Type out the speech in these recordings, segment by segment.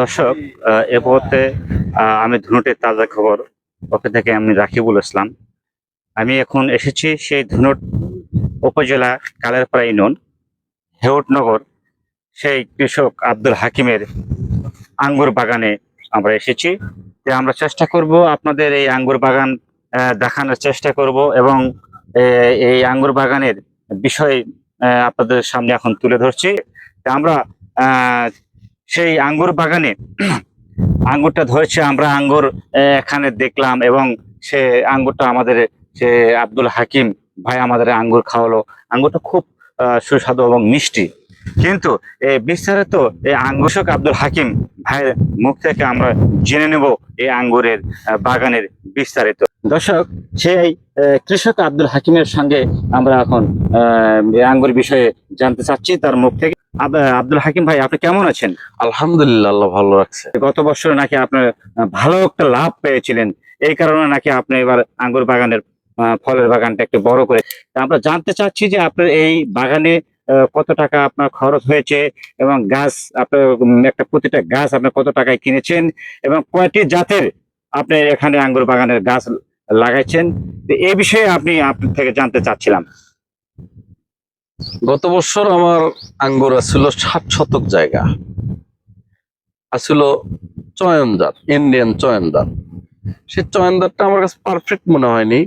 দর্শক এ মুহূর্তে আমি ধুনুটের তাজা খবর ওকে থেকে আমি রাকিবুল ইসলাম। আমি এখন এসেছি সেই ধুনুট উপজেলা কালেরপাড়া ইউনিয়ন হেউটনগর সেই কৃষক আব্দুল হাকিমের আঙ্গুর বাগানে আমরা এসেছি। তো আমরা চেষ্টা করব আপনাদের এই আঙ্গুর বাগান দেখানোর চেষ্টা করব এবং এই আঙ্গুর বাগানের বিষয় আপনাদের সামনে এখন তুলে ধরছি। আমরা সেই আঙ্গুর বাগানে আঙ্গুরটা ধরেছে, আমরা আঙ্গুর এখানে দেখলাম এবং সে আঙ্গুরটা আমাদের, সে আব্দুল হাকিম ভাই আমাদের আঙ্গুর খাওয়ালো। আঙ্গুরটা খুব সুস্বাদু এবং মিষ্টি। কিন্তু এই বিস্তারিত এই আঙ্গুরশক আব্দুল হাকিম ভাইয়ের মুখ থেকে আমরা জেনে নেব এই আঙ্গুরের বাগানের বিস্তারিত। দর্শক, সেই কৃষক আব্দুল হাকিমের সঙ্গে আমরা এখন আঙ্গুর বিষয়ে জানতে চাচ্ছি তার মুখ থেকে। আব- আব্দুল হাকিম ভাই আপনি কেমন আছেন? আলহামদুলিল্লাহ আল্লাহ ভালো রাখছে। গত বছর নাকি আপনার ভালো একটা লাভ পেয়েছিলেন। এই কারণে নাকি আপনি এবার আঙ্গুর বাগানের ফলের বাগানটা একটু বড় করে আমরা জানতে চাচ্ছি যে আপনার এই বাগানে কত টাকা আপনার খরচ হয়েছে এবং গাছ আপনার একটা প্রতিটা গাছ আপনি কত টাকায় কিনেছেন এবং কয়টি জাতের আপনি এখানে আঙ্গুর বাগানের গাছ লাগাইছেন? তো এই বিষয়ে আপনি আপনার থেকে জানতে চাচ্ছিলাম। গত বছর আমার আঙ্গুর ছিল ষাট শতক জায়গা। আসছিল চয়নদার ইন্ডিয়ান চয়নদার। সেই চয়নদারটা আমার কাছে পারফেক্ট মনে হয়নি।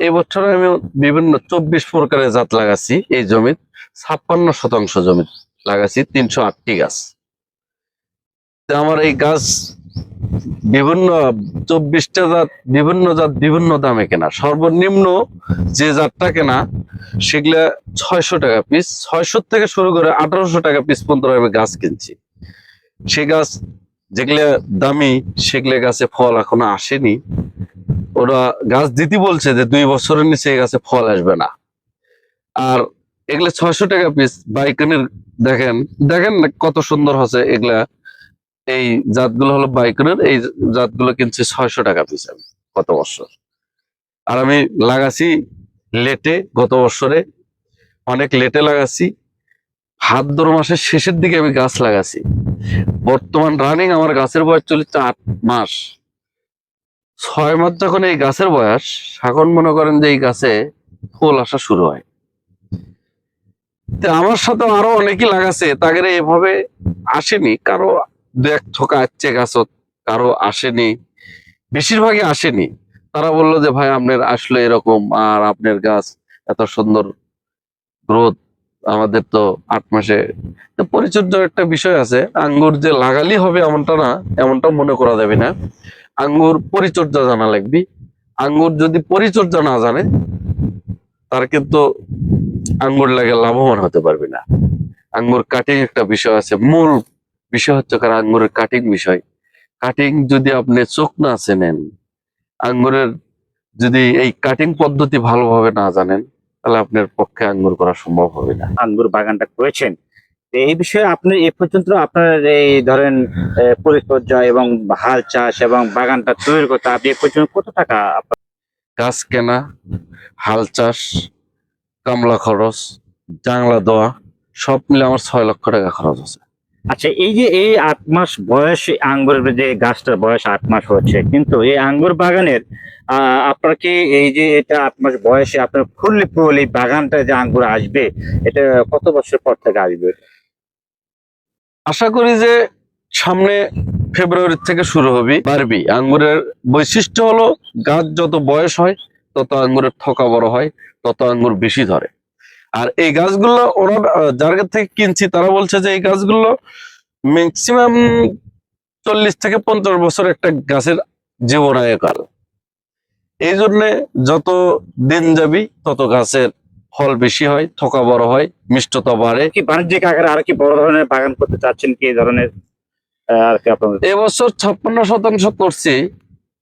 এই আমি বিভিন্ন চব্বিশ প্রকারের জাত লাগাচ্ছি এই জমি ছাপ্পান্ন শতাংশ জমি লাগাছি, তিনশো আটটি গাছ। আমার এই গাছ বিভিন্ন চব্বিশটা জাত, বিভিন্ন জাত, বিভিন্ন দামে কেনা। সর্বনিম্ন যে জাতটা কেনা, সেগুলা ছয়শো টাকা পিস ছয়শো থেকে শুরু করে আঠারোশো টাকা পিস পর্যন্ত আমি গাছ কিনছি। সে গাছ যেগুলো দামি, সেগুলো গাছে ফল এখনও আসেনি। ওরা গাছ দিতে বলছে যে দুই বছরের নিচে গাছে ফল আসবে না। আর এগুলো ছয়শো টাকা পিস বাইকনের দেখেন দেখেন কত সুন্দর হচ্ছে এগুলা। এই জাতগুলো হলো বাইকনের এই জাতগুলো কিনছি ছয়শো টাকা পিস আমি গত বছর। আর আমি লাগাছি লেটে, গত বছরে অনেক লেটে লাগাচ্ছি ভাদ্র মাসের শেষের দিকে আমি গাছ লাগাছি। বর্তমান রানিং আমার গাছের বয়স চলেছে আট মাস। ছয় মাস যখন এই গাছের বয়স, এখন মনে করেন যে এই গাছে ফুল আসা শুরু হয়। তো আমার সাথে আরও অনেকেই লাগাছে, তাদের এভাবে আসেনি। কারও দু এক থোকা গাছত কারও আসেনি। বেশিরভাগই আসেনি। তারা বলল যে, ভাই, আপনার আসলে এরকম, আর আপনার গাছ এত সুন্দর গ্রোথ, আমাদের তো আট মাসে। পরিচর্যার একটা বিষয় আছে, আঙ্গুর যে লাগালি হবে এমনটা না এমনটা মনে করা যাবে না। আঙ্গুর পরিচর্যা জানা লাগবে। আঙ্গুর যদি পরিচর্যা না জানে, তার কিন্তু আঙ্গুর লাগে লাভবান হতে পারবে না। আঙ্গুর কাটিং একটা বিষয় আছে, মূল বিষয় হচ্ছে কারণ আঙ্গুরের কাটিং বিষয়। কাটিং যদি আপনি চোখ না চেনেন আঙ্গুরের যদি এই কাটিং পদ্ধতি ভালোভাবে না জানেন তাহলে আপনার পক্ষে আঙ্গুর করা সম্ভব হবে না। আঙ্গুর বাগানটা করেছেন। এই বিষয়ে আপনি এ পর্যন্ত আপনার এই ধরেন পরিচর্যা এবং হাল চাষ এবং বাগানটা তৈরি করতে আপনি এ পর্যন্ত কত টাকা গাছ কেনা হাল চাষ কামলা খরচ জাংলা দেওয়া সব মিলে আমার ছয় লক্ষ টাকা খরচ আছে। আচ্ছা এই যে এই আট মাস বয়স আঙ্গুর যে গাছটার বয়স আট মাস হচ্ছে, কিন্তু এই আঙ্গুর বাগানের আপনার কি এই যে এটা আট মাস বয়সে আপনার ফুললি ফুল এই বাগানটা যে আঙ্গুর আসবে, এটা কত বছর পর থেকে আসবে? আশা করি যে সামনে ফেব্রুয়ারি থেকে শুরু হবে পারবি আঙ্গুরের বৈশিষ্ট্য হলো গাছ যত বয়স হয়, তত আঙ্গুরের থকা বড় হয়, তত আঙ্গুর বেশি ধরে। আর এই গাছগুলো ওরা যার থেকে কিনছি তারা বলছে যে এই গাছগুলো ম্যাক্সিমাম চল্লিশ থেকে পঞ্চাশ বছর একটা গাছের জীবনায়কাল এই জন্যে যত দিন যাবি তত গাছের ফল বেশি হয় থকা বড় হয় মিষ্টতা বাড়ে। কি বাণিজ্যিক আকারে আর কি বড় ধরনের বাগান করতে চাচ্ছেন কি এই ধরনের আহ, আর কি আপনাদের? এবছর ছাপ্পান্ন শতাংশ করছি।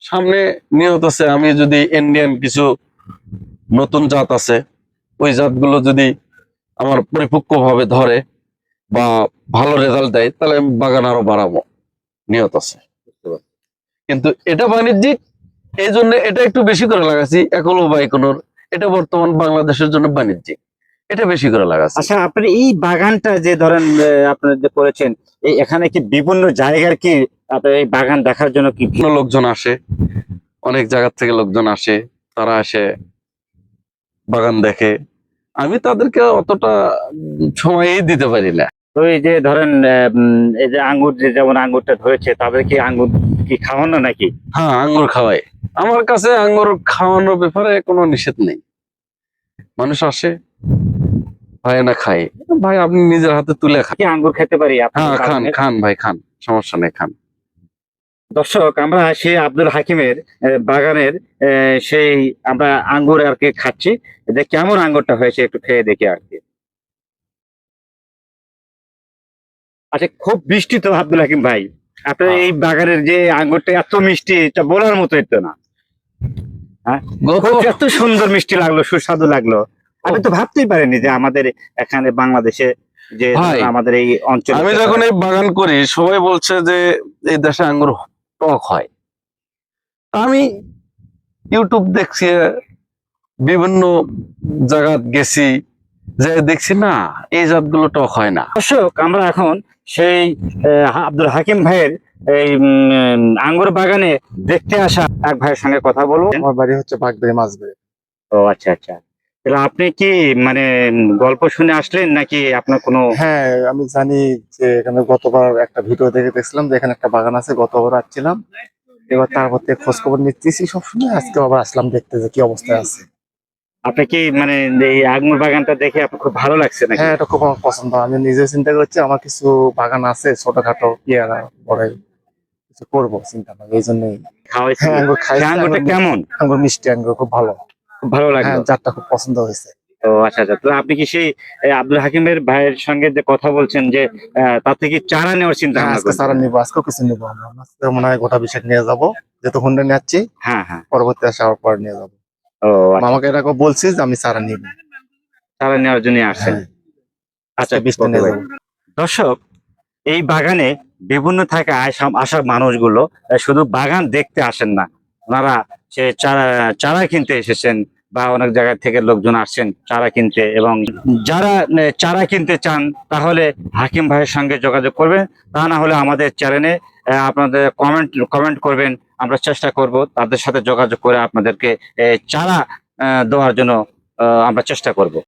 সামনে নিয়ত আছে আমি যদি ইন্ডিয়ান কিছু নতুন জাত আছে ওই জাতগুলো যদি আমার পরিপক্কভাবে ধরে বা ভালো রেজাল্ট দেয় তাহলে আমি বাগান আরও বাড়াবো। নিয়ত আছে। কিন্তু এটা বাণিজ্যিক এই জন্য এটা একটু বেশি করে লাগাচ্ছি একলো বাইকনোর এটা বর্তমান বাংলাদেশের জন্য বাণিজ্যিক। এটা বেশি করে লাগাচ্ছে। আচ্ছা আপনি এই বাগানটা যে ধরেন আহ, আপনারা যে করেছেন এই এখানে কি বিভিন্ন জায়গার কি আপনার এই বাগান দেখার জন্য কি লোকজন আসে অনেক জায়গার থেকে লোকজন আসে তারা আসে। বাগান দেখে আমি তাদেরকে অতটা সময়ই দিতে পারি না। তো এই যে ধরেন এই যে আঙ্গুর যে যেমন আঙ্গুরটা ধরেছে তাদের কি আঙ্গুর কি খাওয়ানো নাকি? হ্যাঁ আঙ্গুর খাওয়াই। আমার কাছে আঙ্গুর খাওয়ানোর ব্যাপারে কোনো নিষেধ নেই। মানুষ আসে ভাই না খায়। ভাই আপনি নিজের হাতে তুলে খান। কি আঙ্গুর খেতে পারি? হ্যাঁ খান খান ভাই খান সমস্যা নেই খান। দর্শক আমরা সেই আব্দুল হাকিমের বাগানের সেই আমরা আঙ্গুর আর কি খাচ্ছি। যে কেমন আঙ্গুরটা হয়েছে একটু খেয়ে দেখি আর কি। আচ্ছা খুব মিষ্টি তো আব্দুল হাকিম ভাই। আপনার হ্যাঁ। এই বাগানের যে আঙ্গুরটা এত মিষ্টি এটা বলার মতো তো না। খুব এত সুন্দর মিষ্টি লাগল সুস্বাদু লাগল। আমি তো ভাবতেই পারিনি যে আমাদের এখানে বাংলাদেশে যে আমাদের এই অঞ্চলে আমি যখন এই বাগান করি সবাই বলছে যে এই দেশে আঙ্গুর টক হয়। আমি ইউটিউব দেখছি বিভিন্ন জায়গা গেছি যে দেখছি না এই জাতগুলো টক হয় না। দর্শক আমরা এখন সেই আহ, আব্দুল হাকিম ভাইয়ের এই আঙ্গুর বাগানে দেখতে আসা এক ভাইয়ের সঙ্গে কথা বলব। আমার বাড়ি হচ্ছে বাগবাড়ি মাছবাড়ি। ও আচ্ছা আচ্ছা। তাহলে আপনি কি মানে গল্প শুনে আসলেন নাকি আপনার কোনো হ্যাঁ আমি জানি যে এখানে গতবার একটা ভিডিও দেখে দেখছিলাম যে এখানে একটা বাগান আছে গতবার আসছিলাম। এবার তারপর থেকে খোঁজ খবর নিতেছি সবসময় আজকে আবার আসলাম দেখতে যে কি অবস্থায় আছে। আপনি কি মানে এই আঙ্গুর বাগানটা দেখে আপনার খুব ভালো লাগছে নাকি? হ্যাঁ এটা খুব আমার পছন্দ। আমি নিজে চিন্তা করছি আমার কিছু বাগান আছে ছোটখাটো পেয়ারা বড়াই কিছু করব চিন্তা ভাবনা এই জন্যই। খাওয়াইছেন হ্যাঁ আঙ্গুর খাই আঙ্গুরটা কেমন? আঙ্গুর মিষ্টি আঙ্গুর খুব ভালো। ভালো হ্যাঁ লাগল। জাতটা খুব পছন্দ হয়েছে। ও আচ্ছা আচ্ছা। তো আপনি কি সেই আব্দুল হাকিমের ভাইয়ের সঙ্গে যে কথা বলছেন যে তার থেকে চারা নেওয়ার চিন্তা হ্যাঁ, আজকে? সারা নিবো আজকেও কিছু নিবো আমরা। আজকে মনে হয় গোটা বিশেষ নিয়ে যাব। যেহেতু হুন্ডা নিচ্ছি হ্যাঁ হ্যাঁ। পরবর্তী আসে আবার পরে নিয়ে যাব। ও আচ্ছা, আমাকে এরকম বলছি যে আমি সারা নিবো। চারা নেওয়ার জন্য আসছেন। হ্যাঁ। আচ্ছা বিশটা নিয়ে। যাব। দর্শক এই বাগানে বিভিন্ন থেকে আসা আসা মানুষগুলো শুধু বাগান দেখতে আসেন না। ওনারা সে চারা চারা কিনতে এসেছেন। বা অনেক জায়গা থেকে লোকজন আসছেন চারা কিনতে এবং যারা চারা কিনতে চান, তাহলে হাকিম ভাইয়ের সঙ্গে যোগাযোগ করবেন। তা না হলে আমাদের চ্যানেলে আপনাদের কমেন্ট কমেন্ট করবেন। আমরা চেষ্টা করব তাদের সাথে যোগাযোগ করে আপনাদেরকে চারা দেওয়ার জন্য আমরা চেষ্টা করব।